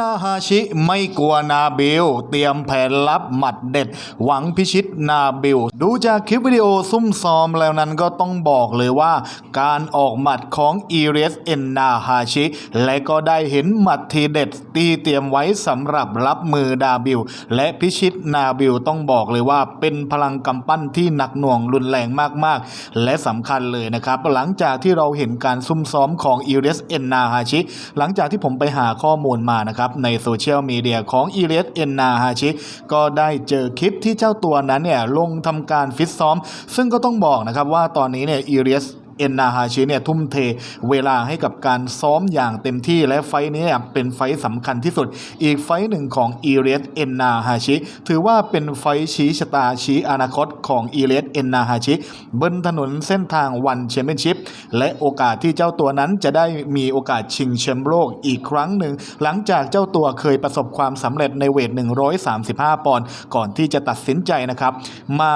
นาฮาชิไม่กลัวนาบิล เตรียมแผนลับหมัดเด็ด หวังพิชิตนาบิล ดูจากคลิปวิดีโอซุ่มซ้อมแล้วนั้นก็ต้องบอกเลยว่า การออกหมัดของอีเรสเอ็นนาฮาชิ และก็ได้เห็นหมัดทีเด็ดที่เตรียมไว้สำหรับรับมือดาบิล และพิชิตนาบิลต้องบอกเลยว่า เป็นพลังกำปั้นที่หนักหน่วงรุนแรงมากๆ และสำคัญเลยนะครับหลังจากที่เราเห็นการซุ่มซ้อมของอีเรสเอ็นนาฮาชิหลังจากที่ผมไปหาข้อมูลมานะครับในโซเชียลมีเดียของอีเลสเอ็นนาฮาชิก็ได้เจอคลิปที่เจ้าตัวนั้นเนี่ยลงทำการฟิตซ้อม ซึ่งก็ต้องบอกนะครับว่าตอนนี้เนี่ยอีเลส เอ็นนาฮาชิเนี่ยทุ่มเทเวลาให้กับการซ้อมอย่างเต็มที่และไฟท์นี้เนี่ยเป็นไฟท์สำคัญที่สุด อีกไฟท์หนึ่งของอีเรสเอ็นนาฮาชิถือว่าเป็นไฟท์ชี้ชะตาชี้อนาคตของอีเรสเอ็นนาฮาชิบนถนนเส้นทางวันแชมเปี้ยนชิพและโอกาสที่เจ้าตัวนั้นจะได้มีโอกาสชิงแชมป์โลกอีกครั้งหนึ่ง หลังจากเจ้าตัวเคยประสบความสำเร็จในเวท 135 ปอนด์ก่อนที่จะตัดสินใจนะครับ มา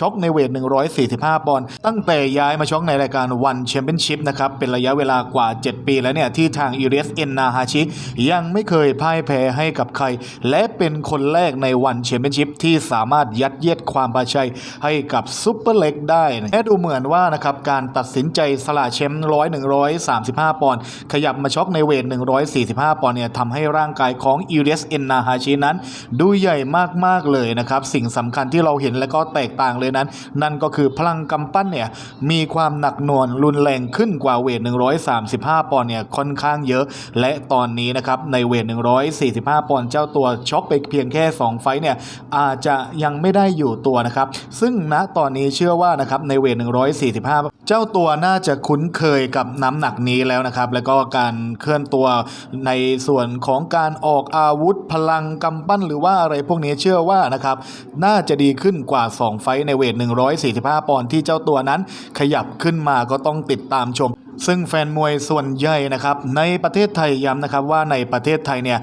ชกในเวท 145 ปอนด์ตั้งแต่ย้ายมาชกในรายการวันแชมเปี้ยนชิพนะครับเป็นระยะเวลากว่า 7 ปีแล้วเนี่ยที่ทางอิเรสเอ็นนาฮาชิยังไม่เคยพ่ายแพ้ให้กับใคร และเป็นคนแรกในวันแชมเปี้ยนชิพที่สามารถยัดเยียดความประชัยให้กับซุปเปอร์เล็กได้และดูเหมือนว่านะครับการตัดสินใจสละแชมป์ร้อย135ปอนด์ขยับมาช็อกในเวท145ปอนด์เนี่ยทำให้ร่างกายของอิเรสเอ็นนาฮาชินั้น ดูใหญ่มากๆเลยนะครับสิ่งสำคัญที่เราเห็นและก็แตกต่างเลยนั้น นั่นก็คือพลังกำปั้นเนี่ยมีความหนักนวงรุนแรงขึ้นกว่าเวท 135 ปอนด์เนี่ยค่อนข้างเยอะ และตอนนี้นะครับในเวท 145 ปอนด์เจ้าตัวช็อกไปเพียงแค่ 2 ไฟต์เนี่ยอาจจะยังไม่ได้อยู่ตัวนะครับ ซึ่งณตอนนี้เชื่อว่านะครับในเวท 145 เจ้าตัวน่าจะคุ้นเคยกับน้ำหนักนี้แล้วนะครับแล้วก็การเคลื่อนตัวในส่วนของการออกอาวุธพลังกำปั้นหรือว่าอะไรพวกนี้เชื่อว่านะครับน่าจะดีขึ้นกว่า 2 ไฟต์ในเวท 145 ปอนด์ที่เจ้าตัวนั้นขยับขึ้นมาก็ต้องติดตามชม ซึ่งแฟนมวยส่วนใหญ่นะครับในประเทศไทยย้ำนะครับว่าในประเทศไทยเนี่ย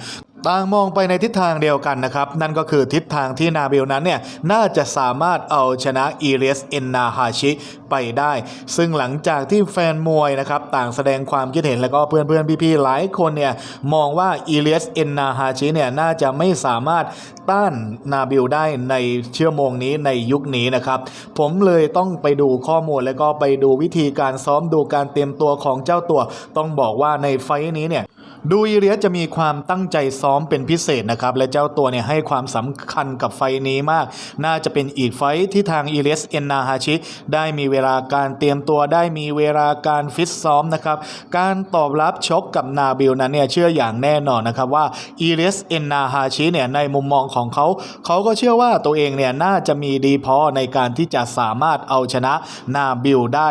ต่างมองไปในทิศทางเดียวกันนะครับ นั่นก็คือทิศทางที่นาเบลนั้นเนี่ยน่าจะสามารถเอาชนะอีเรสเอ็นนาฮาชิไปได้ ซึ่งหลังจากที่แฟนมวยนะครับต่างแสดงความคิดเห็นแล้วก็เพื่อนๆ พี่ๆ หลายคนเนี่ยมองว่าอีเรสเอ็นนาฮาชิเนี่ยน่าจะไม่สามารถต้านนาบิลได้ในเชั่วโมงนี้ในยุคนี้นะครับ ผมเลยต้องไปดูข้อมูลแล้วก็ไปดูวิธีการซ้อมดูการเตรียมตัวของเจ้าตัว ต้องบอกว่าในไฟท์นี้เนี่ย ดูอีเรียสจะมีความตั้งใจซ้อมเป็นพิเศษนะครับ และเจ้าตัวเนี่ยให้ความสำคัญกับไฟนี้มาก น่าจะเป็นอีกไฟที่ทางอีเรียสเอ็นนาฮาชิ ได้มีเวลาการเตรียมตัวได้มีเวลาการฟิตซ้อมนะครับ การตอบรับชกกับนาบิลนั้นเนี่ยเชื่ออย่างแน่นอนนะครับว่าอีเรียสเอ็นนาฮาชิเนี่ยในมุมมองของเขา เขาก็เชื่อว่าตัวเองเนี่ยน่าจะมีดีพอในการที่จะสามารถเอาชนะนาบิลได้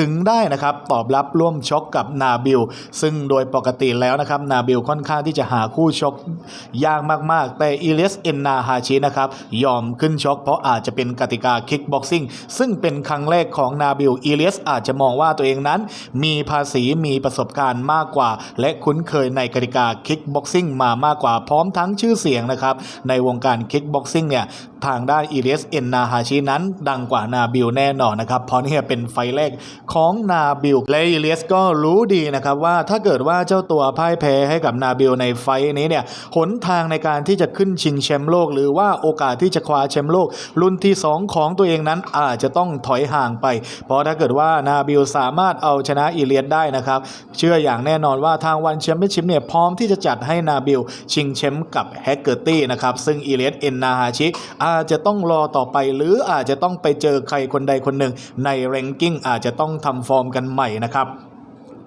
ถึงได้นะครับตอบรับร่วมชกกับนาบิลซึ่งโดยปกติแล้วนะครับนาบิลค่อนข้างที่จะหาคู่ชกยากมากๆ แต่อีเลสเอ็นนาฮาชินะครับยอมขึ้นชกเพราะอาจจะเป็นกติกาคิกบ็อกซิ่งซึ่งเป็นครั้งแรกของนาบิลอีเลสอาจจะมองว่าตัวเองนั้น มีภาษีมีประสบการณ์มากกว่า และคุ้นเคยในกติกาคิกบ็อกซิ่งมามากกว่าพร้อมทั้งชื่อเสียงนะครับในวงการคิกบ็อกซิ่งเนี่ย ทางด้านอีเ s สเอ็นนาฮาชินั้น ดังกว่านาบิลแน่นอนนะครับ เพราะนี่เป็นไฟแรกของนาบิลและอีเ s สก็รู้ดีนะครับว่าถ้าเกิดว่าเจ้าตัวพ่ายแพ้ให้กับนาบิลในไฟนี้เนี่ยหนทางในการที่จะขึ้นชิงแชมป์โลก หรือว่าโอกาสที่จะคว้าแชมป์โลก รุ่นที่ 2 ของตัวเองนั้นอาจจะต้องถอยห่างไป เพราะถ้าเกิดว่านาบิลสามารถเอาชนะอีเลียสได้นะครับ เชื่ออย่างแน่นอนว่าทางวันแชมเปี้ยนชิพเนี่ยพร้อมที่จะจัดให้นาบิลชิงแชมป์กับแฮกเกอร์ตี้นะครับ ซึ่งอีเลียสเอ็นนาฮาชิอาาจจะต้องรอต่อไป หรืออาจจะต้องไปเจอใครคนใดคนหนึ่ง ในเรนกิ้งอาจจะต้องทำฟอร์มกันใหม่นะครับ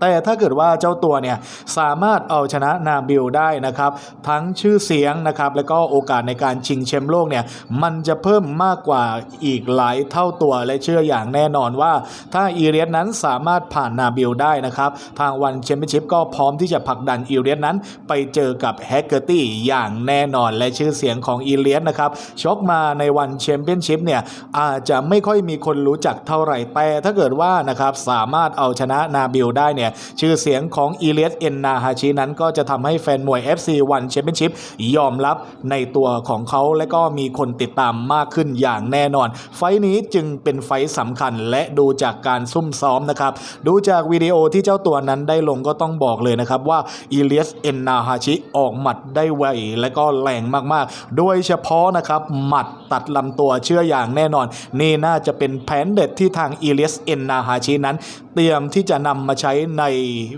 แต่ถ้าเกิดว่าเจ้าตัวเนี่ยสามารถเอาชนะนาบิลได้นะครับ ทั้งชื่อเสียงนะครับ แล้วก็โอกาสในการชิงแชมป์โลกเนี่ยมันจะเพิ่มมากกว่าอีกหลายเท่าตัวและเชื่ออย่างแน่นอนว่า ถ้าอีเรียสนั้นสามารถผ่านนาบิลได้นะครับ ทางวันแชมเปี้ยนชิพก็พร้อมที่จะผลักดันอีเรียสนั้น ไปเจอกับแฮกเกอร์ตี้อย่างแน่นอนและชื่อเสียงของอีเลียสนะครับชกมาในวันแชมเปี้ยนชิพเนี่ยอาจจะไม่ค่อยมีคนรู้จักเท่าไหร่แต่ถ้าเกิดว่านะครับสามารถเอาชนะนาบิลได้เนี่ยเนี่ยชื่อเสียงของอีเลียสเอ็นนาฮาชินั้นก็จะทำให้แฟนมวย FC1 Championship ยอมรับในตัวของเขาและก็มีคนติดตามมากขึ้นอย่างแน่นอน ไฟท์นี้จึงเป็นไฟท์สำคัญและดูจากการซุ่มซ้อมนะครับ ดูจากวิดีโอที่เจ้าตัวนั้นได้ลงก็ต้องบอกเลยนะครับว่าอีเลียสเอ็นนาฮาชิออกหมัดได้ไวและก็แรงมากๆ โดยเฉพาะนะครับหมัดตัดลำตัวเชื่ออย่างแน่นอน นี่น่าจะเป็นแผนเด็ดที่ทางอีเลียสเอ็นนาฮาชินั้น เตรียมที่จะนำมาใช้ใน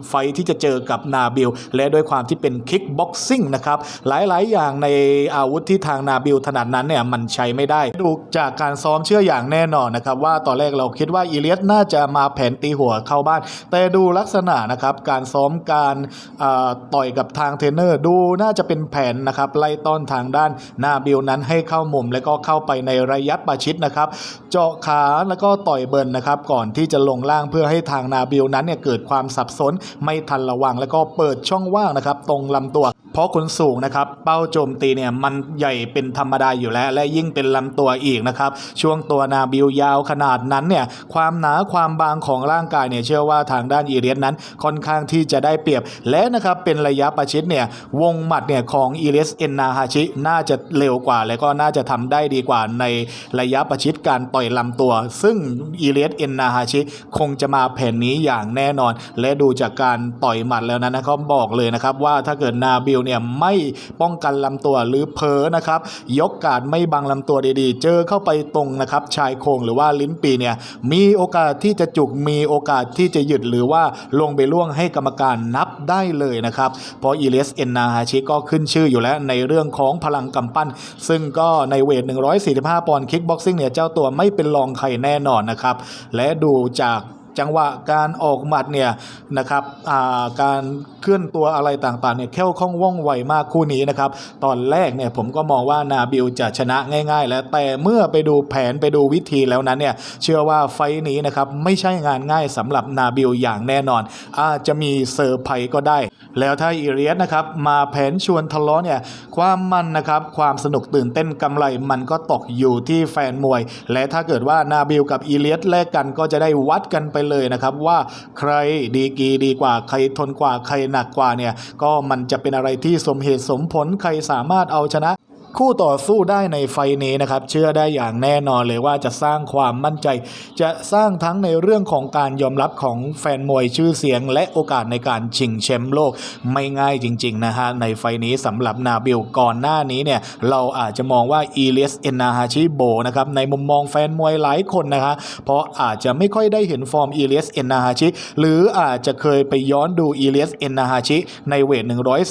ไฟที่จะเจอกับนาบิล และด้วยความที่เป็นคิกบ็อกซิ่งนะครับ หลายๆ อย่างในอาวุธที่ทางนาบิลถนัดนั้นเนี่ยมันใช้ไม่ได้ ดูจากการซ้อมเชื่ออย่างแน่นอนนะครับ ว่าตอนแรกเราคิดว่าอีเลียสน่าจะมาแผนตีหัวเข้าบ้าน แต่ดูลักษณะนะครับการซ้อมการต่อยกับทางเทรนเนอร์ดูน่าจะเป็นแผนนะครับไล่ต้อนทางด้านนาบิลนั้นให้เข้ามุมแล้วก็เข้าไปในระยะประชิดนะครับ เจาะขาแล้วก็ต่อยเบิร์นนะครับก่อนที่จะลงล่างเพื่อให้ทางนาบิลนั้นเนี่ยเกิดความสับสน ไม่ทันระวังแล้วก็เปิดช่องว่างนะครับตรงลำตัว ราะขนสูงนะครับ เป้าโจมตีเนี่ยมันใหญ่เป็นธรรมดาอยู่แล้ว และยิ่งเป็นลำตัวอีกนะครับ ช่วงตัวนาบิลยาวขนาดนั้นเนี่ยความหนาความบางของร่างกายเนี่ยเชื่อว่าทางด้านอีเลียสนั้นค่อนข้างที่จะได้เปรียบ และนะครับเป็นระยะประชิดเนี่ยวงหมัดเนี่ยของอีเลียสเอ็นนาฮาชิน่าจะเร็วกว่า และก็น่าจะทำได้ดีกว่าในระยะประชิดการต่อยลำตัว ซึ่งอีเลียสเอ็นนาฮาชิคงจะมาแผนนี้อย่างแน่นอน และดูจากการต่อยหมัดแล้วนั้นนะเขาบอกเลยนะครับว่าถ้าเกิดนาบิลเนี่ยไม่ป้องกันลำตัวหรือเผลอนะครับ ยกการดไม่บังลำตัวดีๆ เจอเข้าไปตรงนะครับชายโครงหรือว่าลิ้นปีเนี่ยมีโอกาสที่จะจุกมีโอกาสที่จะหยุดหรือว่าลงไปล่วงให้กรรมการนับได้เลยนะครับเพราะอีเลสเอ็นนาฮาชิก็ขึ้นชื่ออยู่แล้วในเรื่องของพลังกำปั้น ซึ่งก็ในเวท 145 ปอนด์คิกบ็อกซิ่งเนี่ยเจ้าตัวไม่เป็นรองใครแน่นอนนะครับและดูจาก จังหวะการออกหมัดเนี่ยนะครับาการเคลื่อนตัวอะไรต่างๆเนี่ยแค่วคล่องว่องไวมากคู่นี้นะครับตอนแรกเนี่ยผมก็มองว่านาบิลจะชนะง่าย ๆ แล้วแต่เมื่อไปดูแผนไปดูวิธีแล้วนั้นเนี่ยเชื่อว่าไฟนี้นะครับไม่ใช่งานง่ายสำหรับนาบิลอย่างแน่นอน อาจจะมีเซอร์ไพรส์ก็ได้ แล้วถ้าอีเรียสนะครับมาแผนชวนทะเลาะเนี่ยความมันนะครับความสนุกตื่นเต้นกำไรมันก็ตกอยู่ที่แฟนมวย และถ้าเกิดว่านาบิลกับอีเลียสแลกกันก็จะได้วัดกันไปเลยนะครับว่าใครดีกีดีกว่าใครทนกว่าใครหนักกว่าเนี่ยก็มันจะเป็นอะไรที่สมเหตุสมผลใครสามารถเอาชนะ คู่ต่อสู้ได้ในไฟนี้นะครับ เชื่อได้อย่างแน่นอนเลยว่าจะสร้างความมั่นใจ จะสร้างทั้งในเรื่องของการยอมรับของแฟนมวยชื่อเสียง และโอกาสในการชิงแชมป์โลกไม่ง่ายจริง ๆ นะฮะ ในไฟนี้สำหรับนาบิลก่อนหน้านี้เนี่ย เราอาจจะมองว่าอีเลสเอนนาฮาชิโบนะครับ ในมุมมองแฟนมวยหลายคนนะฮะเพราะอาจจะไม่ค่อยได้เห็นฟอร์มอีเลสเอนนาฮาชิหรืออาจจะเคยไปย้อนดูอีเลสเอนนาฮาชิในเวท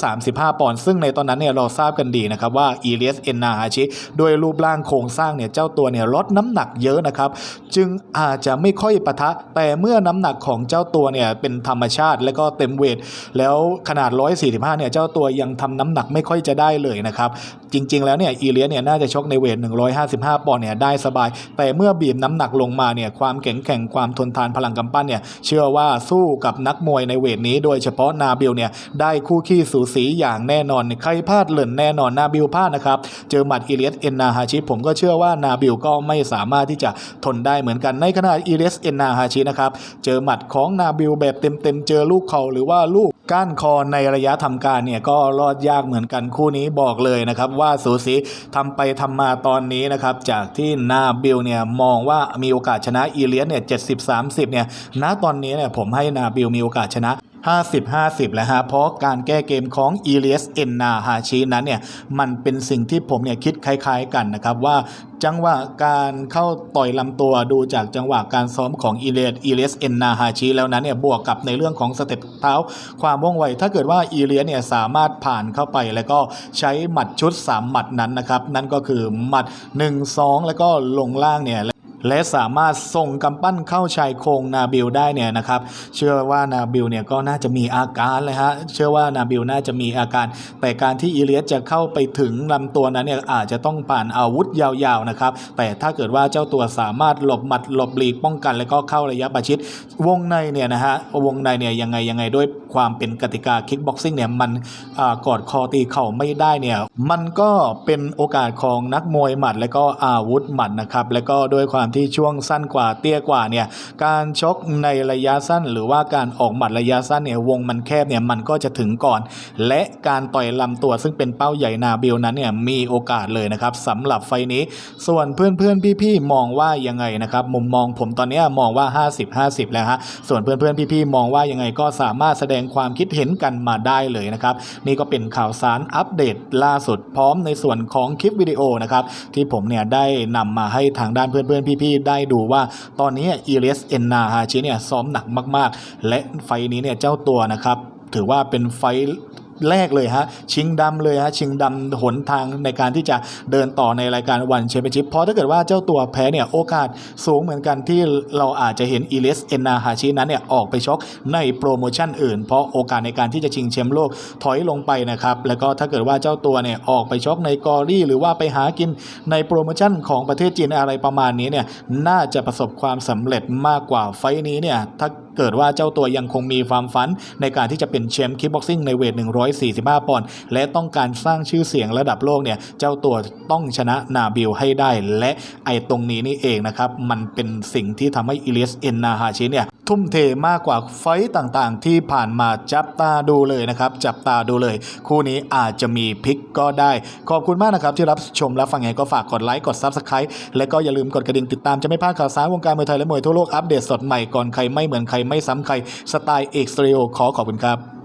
135 ปอนด์ซึ่งในตอนนั้นเนี่ยเราทราบกันดีนะครับว่าอีเลยสเอนนาฮาชิด้วยรูปร่างโครงสร้างเนี่ยเจ้าตัวเนี่ยลดน้ำหนักเยอะนะครับ จึงอาจจะไม่ค่อยปะทะ แต่เมื่อน้ำหนักของเจ้าตัวเนี่ยเป็นธรรมชาติและก็เต็มเวท แล้วขนาด 145 เนี่ยเจ้าตัวยังทำน้ำหนักไม่ค่อยจะได้เลยนะครับ จริง ๆ แล้วเนี่ยอีเลียสเนี่ยน่าจะชกในเวท 155 ปอนด์เนี่ยได้สบาย แต่เมื่อบีบน้ำหนักลงมาเนี่ยความแข็งแกร่งความทนทานพลังกำปั้นเนี่ยเชื่อว่าสู้กับนักมวยในเวทนี้ โดยเฉพาะนาบิลเนี่ยได้คู่ขี้สูสีอย่างแน่นอนใครพลาดเหลินแน่นอนนาบิลพลาดนะครับเจอหมัดอีเลียสเอ็นนาฮาชิผมก็เชื่อว่านาบิลก็ไม่สามารถที่จะทนได้เหมือนกันในขณะอีเลียสเอ็นนาฮาชินะครับเจอหมัดของนาบิลแบบเต็มๆเจอลูกเข่าหรือว่าลูกก้านคอในระยะทำการเนี่ยก็รอดยากเหมือนกันคู่นี้บอกเลยนะครับว่าสูสีทำไปทำมาตอนนี้นะครับจากที่นาบิลเนี่ยมองว่ามีโอกาสชนะอีเลียสเนี่ย70 30เนี่ยณตอนนี้เนี่ยผมให้นาบิลมีโอกาสชนะ 50 50 แล้วฮะ เพราะการแก้เกมของอีเลียสเอ็นนาฮาชินั้นเนี่ย มันเป็นสิ่งที่ผมเนี่ยคิดคล้ายๆกันนะครับว่าจังหวะการเข้าต่อยลำตัวดูจากจังหวะการซ้อมของอีเลียสอีเลียสเอ็นนาฮาชิแล้วนั้นเนี่ยบวกกับในเรื่องของสเต็ปเท้าความว่องไว ถ้าเกิดว่าอีเลียสเนี่ยสามารถผ่านเข้าไปแล้วก็ใช้หมัดชุด 3 หมัดนั้นนะครับ นั่นก็คือหมัด 1 2 แล้วก็ลงล่างเนี่ย และสามารถส่งกำปั้นเข้าชายโครงนาบิลได้เนี่ยนะครับ เชื่อว่านาบิลเนี่ยก็น่าจะมีอาการเลยฮะเชื่อว่านาบิลน่าจะมีอาการ แต่การที่อีเลียสจะเข้าไปถึงลำตัวนั้นเนี่ยอาจจะต้องผ่านอาวุธยาวๆนะครับ แต่ถ้าเกิดว่าเจ้าตัวสามารถหลบหมัดหลบหลีกป้องกัน แล้วก็เข้าระยะประชิดวงในเนี่ยนะฮะวงในเนี่ยยังไงยังไงด้วยความเป็นกติกาคิกบ็อกซิ่งเนี่ยมันอากอดคอตีเข่าไม่ได้เนี่ยมันก็เป็นโอกาสของนักมวยหมัด และก็อาวุธหมัดนะครับ แล้วก็ด้วยความที่ช่วงสั้นกว่าเตี้ยกว่าเนี่ยการชกในระยะสั้น หรือว่าการออกหมัดระยะสั้นเนี่ยวงมันแคบเนี่ยมันก็จะถึงก่อน และการต่อยลำตัวซึ่งเป็นเป้าใหญ่นาบิลนั้นเนี่ยมีโอกาสเลยนะครับสำหรับไฟนี้ ส่วนเพื่อนๆพี่ๆมองว่ายังไงนะครับมุมมองผมตอนนี้มองว่า 50-50 แล้วฮะส่วนเพื่อนๆพี่ๆมองว่ายังไงก็สามารถแสดงความคิดเห็นกันมาได้เลยนะครับนี่ก็เป็นข่าวสารอัปเดตล่าสุดพร้อมในส่วนของคลิปวิดีโอนะครับที่ผมเนี่ยได้นำมาให้ทางด้านเพื่อนๆพี่พี่ได้ดูว่าตอนนี้อีเลสเอ็นนาฮาชิเนี่ยซ้อมหนักมาก ๆ และไฟนี้เนี่ยเจ้าตัวนะครับถือว่าเป็นไฟ แรกเลยฮะชิงดำเลยฮะชิงดำหนทางในการที่จะเดินต่อในรายการวันแชมเปี้ยนชิพเพราะถ้าเกิดว่าเจ้าตัวแพ้เนี่ยโอกาสสูงเหมือนกันที่เราอาจจะเห็นอีเลสเอนนาฮาชินั้นเนี่ยออกไปชกในโปรโมชั่นอื่น เพราะโอกาสในการที่จะชิงแชมป์โลกถอยลงไปนะครับแล้วก็ถ้าเกิดว่าเจ้าตัวเนี่ยออกไปชกในกอรี่ หรือว่าไปหากินในโปรโมชั่นของประเทศจีนอะไรประมาณนี้เนี่ยน่าจะประสบความสำเร็จมากกว่าไฟล์นี้เนี่ยถ้า เกิดว่าเจ้าตัวยังคงมีความฝัน ในการที่จะเป็นแชมป์คิกบ็อกซิ่งในเวท 145 ปอนด์และต้องการสร้างชื่อเสียงระดับโลกเนี่ยเจ้าตัวต้องชนะนาบิลให้ได้ และไอ้ตรงนี้นี่เองนะครับมันเป็นสิ่งที่ทำให้อิเลียสเอ็นนาฮาชิเนี่ย ทุ่มเทมากกว่าไฟต์ต่างๆ ที่ผ่านมาจับตาดูเลยนะครับ จับตาดูเลย คู่นี้อาจจะมีพลิกก็ได้ ขอบคุณมากนะครับ ที่รับชมและฟังไงก็ฝากกดไลค์กด Subscribe และก็อย่าลืมกดกระดิ่งติดตามจะไม่พลาดข่าวสารวงการมวยไทยและมวยทั่วโลกอัปเดตสดใหม่ก่อนใครไม่เหมือนใครไม่ซ้ำใครสไตล์เอ็กซ์เรียขอขอบคุณครับ